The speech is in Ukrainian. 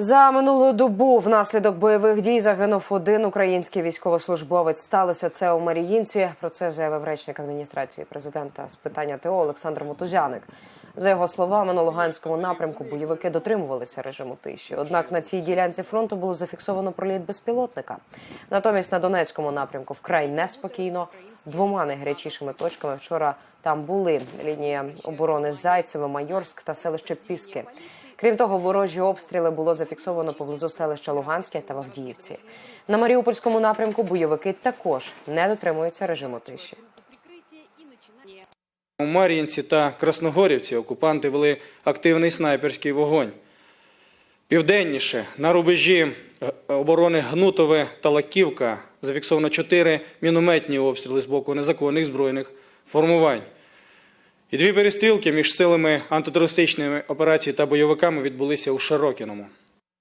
За минулу добу внаслідок бойових дій загинув один український військовослужбовець. Сталося це у Маріїнці. Про це заявив речник адміністрації президента з питання ТО Олександр Мотузяник. За його словами, на Луганському напрямку бойовики дотримувалися режиму тиші. Однак на цій ділянці фронту було зафіксовано проліт безпілотника. Натомість на Донецькому напрямку вкрай неспокійно. Двома найгарячішими точками вчора там були лінія оборони Зайцеве, Майорськ та селище Піски. Крім того, ворожі обстріли було зафіксовано поблизу селища Луганське та в. На Маріупольському напрямку бойовики також не дотримуються режиму тиші. У Мар'їнці та Красногорівці окупанти вели активний снайперський вогонь. Південніше на рубежі е, оборони Гнутове та Лаківка зафіксовано чотири мінометні обстріли з боку незаконних збройних формувань. І дві перестрілки між силами антитерористичної операції та бойовиками відбулися у Широкіному.